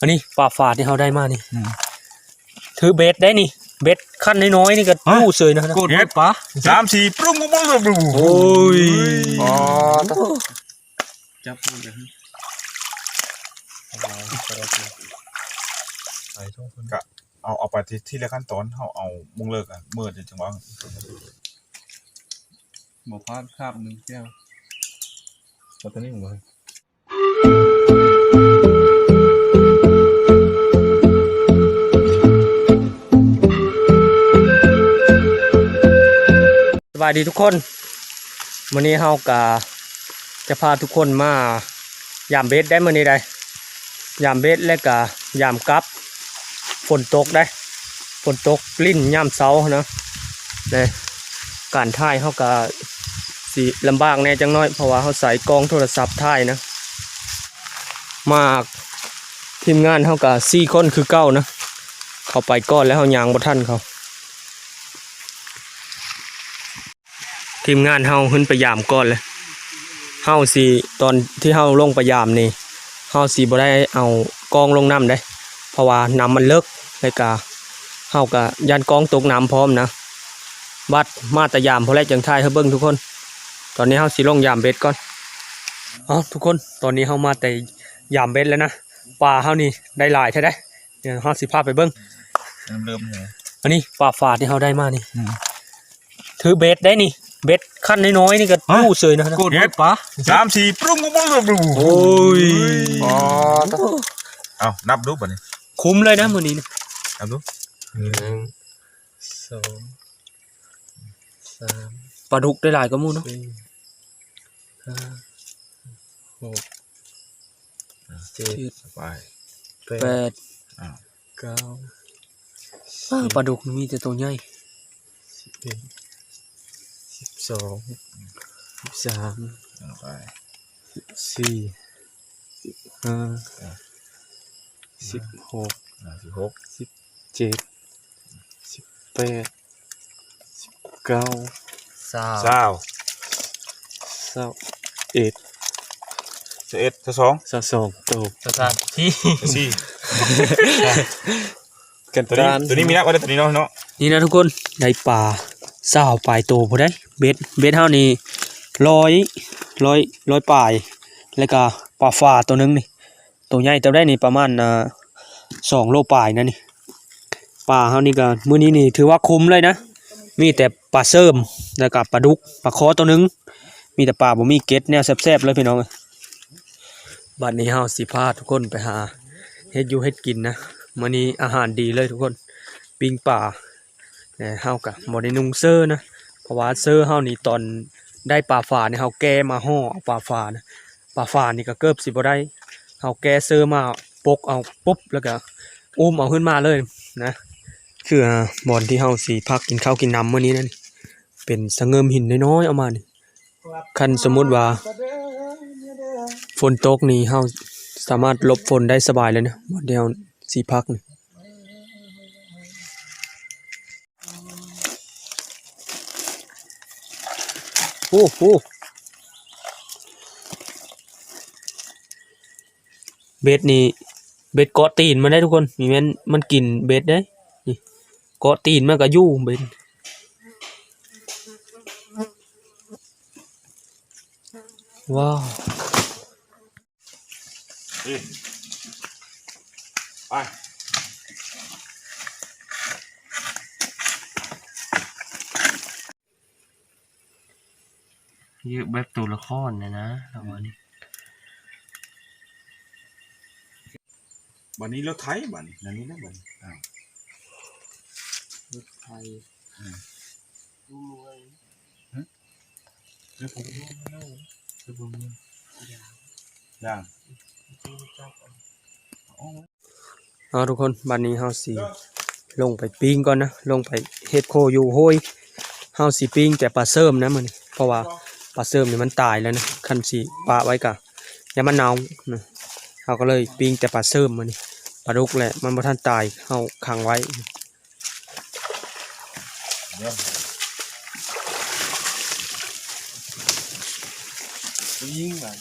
อันนี้ปลาฝาดที่เขาได้มานี่ถือเบ็ดได้นี่ เบ็ดขั้นน้อยๆนี่ก็กู้เสยนะกดเฮ็ดปะสามสี่ปรุงปรุงปรุงปรุงโอ้ยอ๋อจับมันเลยก็เอาเอาไปที่ที่ละขั้นตอนเขาเอามุงเลิกอะเมื่อจะจังหวะหมอพาดคาบหนึ่งแก้วเอาตัวนี้ผมเลยายดีทุกคนวันนี้เฮากะจะพาทุกคนมายามเบ็ดได้มื้อนี้ได้ยามเบ็ดและกะยามกลับฝนตกได้ฝนตกลิ้นยามเช้านะเด้การถ่ายเฮากะสิลำบากแน่จังน้อยเพราะว่าเฮาใส่กล้องโทรศัพท์ถ่ายนะมากทีมงานเฮากะ4คนคือเก้านะ เขาไปก่อนแล้วเฮายางบ่ทันเขา ทีมงานเฮาขึ้นไปยามก่อนเลยเฮาสิตอนที่เฮาลงไปยามนี่เฮาสิบ่ได้เอากองลงน้ำได้ เพราะว่าน้ำมันเลิกเลยกะเฮาก็ยันกองตกน้ำพร้อมนะบัดมาแตะยามพอแรกจังทายเฮาเบิ่งทุกคน ตอนนี้เฮาสิลงยามเบ็ดก่อนเอ๋อทุกคนตอนนี้เฮามาแต่ยามเบ็ดแล้วนะปลาเฮานี่ได้หลายใช่ได้เดี๋ยวเฮาสิพาไปเบิ่งเริ่มเลยอันนี้ปลาฝาดที่เขาได้มานี่ถือเบ็ดได้นี่ เบ็ดขั้นน้อยๆนี่ก็กู้เสยนะกดเฮ็ดปะสามสี่ปรุงปรุงปรุงปรุงโอ้ยอ๋อเอานับดูป่ะนี่คุ้มเลยนะมือนี้นะนับดูหนึ่งสองสามปลาดุกได้หลายก็มูเนาะสี่ห้าหกเจ็ดไปแปแปดดเก้าอ้าวปลาดุกนี่มีแต่ตัวใหญ่สิบเอ็ด สิบสองสิบสามไปสี่สิบห้าสิบหกสิบหกเจ็ดสิบแปดสิบเก้าสาเก้าสิบเอ็ดสิบเอ็ดสิบสองสิบสองโตสามที่สิบสี่กันตัวนี้ตานตัวนี้มีนับไว้ตัวนี้เนาะเนาะนี่นะทุกคนได้ป ลาสาวปลายโตพอได้เบ็ดเบ็ดเท่านี้ร้อยร้อยร้อยปลาย แล้วก็ปลาฝาตัวหนึงนี่ตัวใหญ่ตัวได้นี่ประมาณอ่าสองโลปลายนะนี่ปลาเท่านี้ก็มื้อนี้นี่ถือว่าคุ้มเลยนะ มีแต่ปลาเสริมแล้วก็ปลาดุกปลาคอตัวหนึง มีแต่ปลาบ่มีเก็ดแนวแซ่บๆเลยพี่น้องบัดนี้เฮาสิพาทุกคนไปหาเฮ็ดอยู่เฮ็ดกินนะมื้อนี้อาหารดีเลยทุกคน ปิ้งปลา นี่ยเฮาก็บ่ได้นุ่งเสื้อนะเพราะว่าเสื้อเฮานี่ตอนได้ปลาฝาเนี่ยเฮาแก้มาห่อเอาปลาฝานะปลาฝานี่ก็เกือบสิบ่ได้เฮาแก้เสื้อมาปกเอาปุ๊บแล้วก็อุ้มเอาขึ้นมาเลยนะคือบอนที่เฮาสิพักกินข้าวกินน้ำมื้อนี้นั่นเป็นสะเงิมหินน้อยๆเอามานี่คันสมมุติว่า ฝนตกนี่เฮาสามารถลบฝนได้สบายเลยนะบ่เดียวสิพักนี่ อ้โหเบ็ดนี่เบ็ดเกาะตีนมันได้ทุกคนมีแม่นมันกินเบ็ดได้นี่เกาะตีนมันก็ยู่เบ็ดว้าวไป เยอะแบบตัวละครนะนะประมาณนี้วันนี้รถไถบัดนนั่นนี่นะบัดนอ้าวไทยเดี๋ยวผมย่างเอาทุกคนบันนี้เฮาสิลงไปปิ้งก่อนนะ ลงไปเฮ็ดโคอยู่โห้ยเฮาสิปิ้งแต่ปลาเสริมนะมื้อนี้เพราะว่า ปลาเสริมเนี่ยมันตายแล้วนะคันสิปะไว้กะอย่ามันเน่านะเฮาก็เลยปิ้งแต่ปลาเสริมมื้อนี้ปลาดุกแหละมันบ่ทันตายเฮาขังไว้ยิ่งแบบ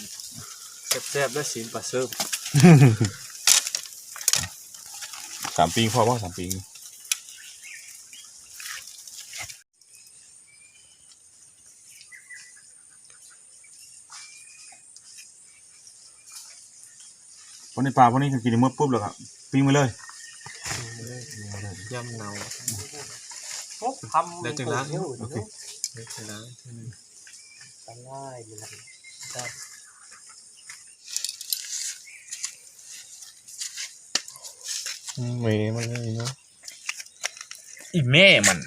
แซ่บๆและสีปลาเซิร์ฟสามปีพอป่ะสามปี นนี้ปลาวันนี้คือกินเมื่อปุ๊บเลยครับปิ้งไปเลยย่ำเนาทำได้จังล้างโอเคเล็กล้างตะไล่มันครับเมย์มันเลยเนาะอีแม่มัน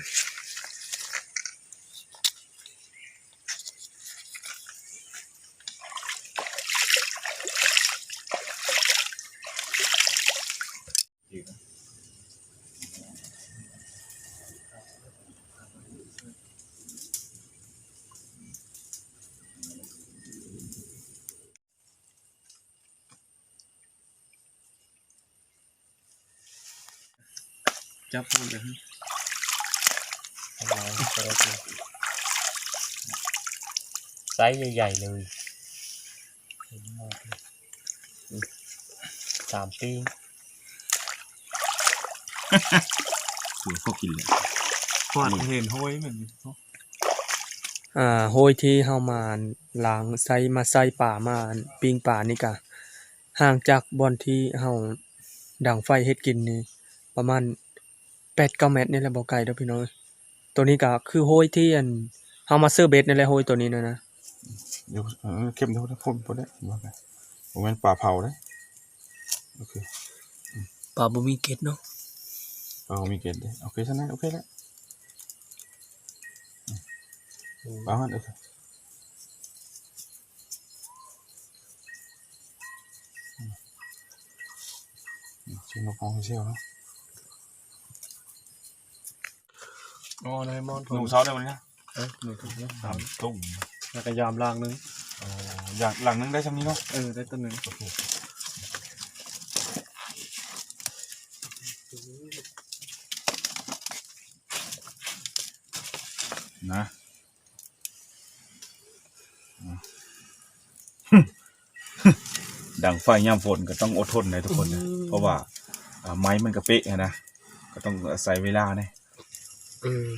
จับพูดเลยอะไรก็ได้ไซส์ใหญ่ๆเลยสามปีถือเขากินเลยฟาดเห็นห้อยเหมือนอ่าโฮยที่เฮามาล้างไซมาไซป่ามาปิงป่านี่ก็ห่างจากบอนที่เฮาดังไฟเฮ็ดกินนี่ประมาณ 8-9เมตรนี่แหละบ่ไกลเด้อพี่น้องตัวนี้ก็คือโฮยที่อันเฮามาซื้อเบ็ดนี่แหละโฮยตัวนี้นะนะเดี๋ยวเออเข้มเท่าพ่นพ่นได้ว่าไงผมเป็นปลาเผาได้โอเคป่าบ่มีเกล็ดเนาะปลามีเกล็ดได้โอเคใช่ไหมโอเคแล้วปลามันโอเคชิมนกของเชี่ยวเนาะ อ๋อในมอนหนูซอสได้ไหมเนี่ยเอ้ยหนึ่งถุงนะสามตุ้มแล้วก็ยามล่างนึงอ๋ออยากหลังนึงได้ช่ำนี้เนาะเออได้ตัวหนึ่งนะดังไฟย่ำฝนก็ต้องอดทนนะทุกคนนะเพราะว่าอ่าไม้มันกระเป๊ะอะนะก็ต้องอาศัยเวลาเนี่ย อืม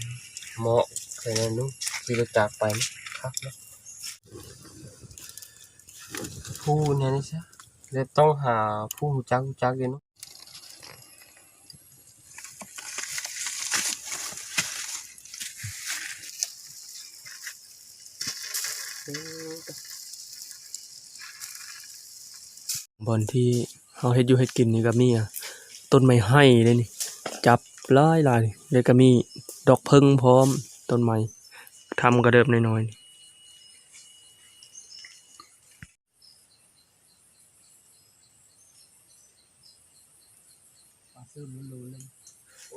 เหมาะแค่นั้นนู้ขี่รถจักไปนะครับนะผู้เนี่ยนี่ใช่แล้วต้องหาผู้จักรู้จักอยู่เนาะบอนที่เฮาเฮ็ดอยู่เฮ็ดกินนี่ก็มีอะต้นไม้ไห้เลยนี่ จับหลายหลายแล้วก็มี ดอกพิ่งพร้อมต้นไม้ทำกระเดิบน้อยๆ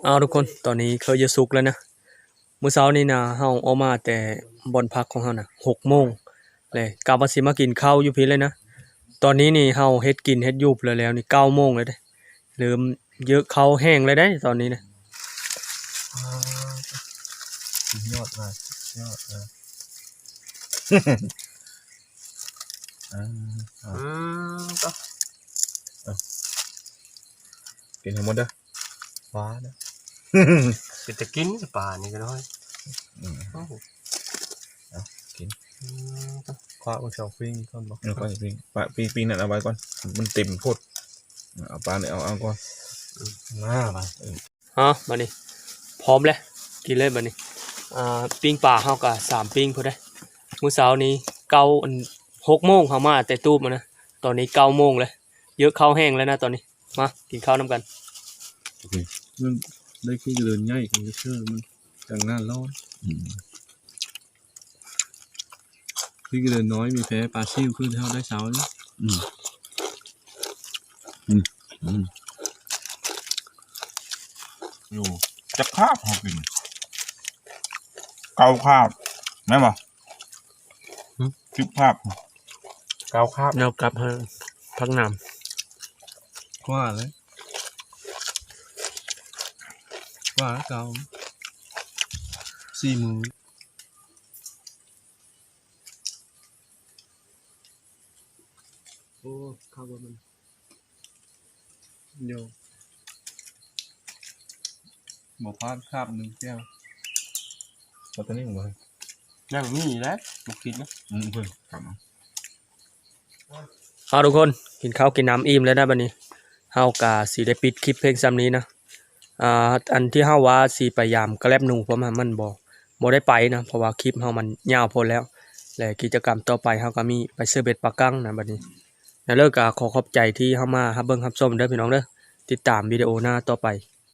เอาทุกคนตอนนี้เขาจะสุกแล้วนะมื้อเช้านี้นะเฮาออกมาแต่บอนพักของเฮานะ6โมงเลยกะว่าสิมากินข้าวอยู่พีเลยนะตอนนี้นี่เฮาเฮ็ดกินเฮ็ดยูบเลยแล้วนี่เก้าโมงเลยเด้เริ่มเยอะเขาแห้งเลยได้ตอนนี้นะ ยอดมากยอดมากอ่าอืมก็กินทั้งหมดเด้อว้านะเป็นจะกินป่านี่ก็ได้อืมโอ้โหกินอืมก็คว้าอุชาฟิงก่อนบอกเอาก่อนปีปลาปีปีนั่นเอาไว้ก่อน มันเต็มโพดเอาปลาเนี่ยเอาเอาก่อนมาไปฮะบัดนี้พร้อมแล้ว กินเลยบัดนี้อ่าปิ้งปลาเฮาก็สามปิ้งพอได้มื้อเช้านี้เก้าอันหกโมงเฮามาแต่ตู้มานะตอนนี้เก้าโมงเลยเยอะข้าวแห้งแล้วนะตอนนี้มากินข้าวน้ำกันมันได้ขี้เดินง่ายของเชื่อมันจังหน้าร้อนอืมขี้เดินน้อยมีแพ้ปลาซิ่วขึ้นเท่าได้เช้านี่อืมอืมอืมอยู่จะคาบเขากิน เกาคาบแม่นบ่จิบคาบเกาคาบเดี๋ยวกลับให้พักน้ว่าเลยว่าเกาสี่มือโอ้ข้าวมันโยบอกพลาดคาบหนึ่งแก้ว ปัตตานีหมดเลยนั่งมีแล้วบ่คิดนะอืมเพิ่นกลับมาเอาทุกคนกินข้าวกินน้ำอิ่มแล้วนะบัดนี้เฮากะสิได้ปิดคลิปเพลงซ้ำนี้นะอ่าอันที่เฮาว่าสิพยายามกระแลบหนูเพราะมันมันบ่บ่ได้ไปนะเพราะว่าคลิปเฮามันยาวพอแล้ว และกิจกรรมต่อไปเฮาก็มีไปซื้อเบ็ดปลากั้งนะบัดนี้แล้วเลิกก็ขอขอบใจที่เฮามารับเบิ่งรับชมเด้อพี่น้องเด้อติดตามวิดีโอหน้าต่อไป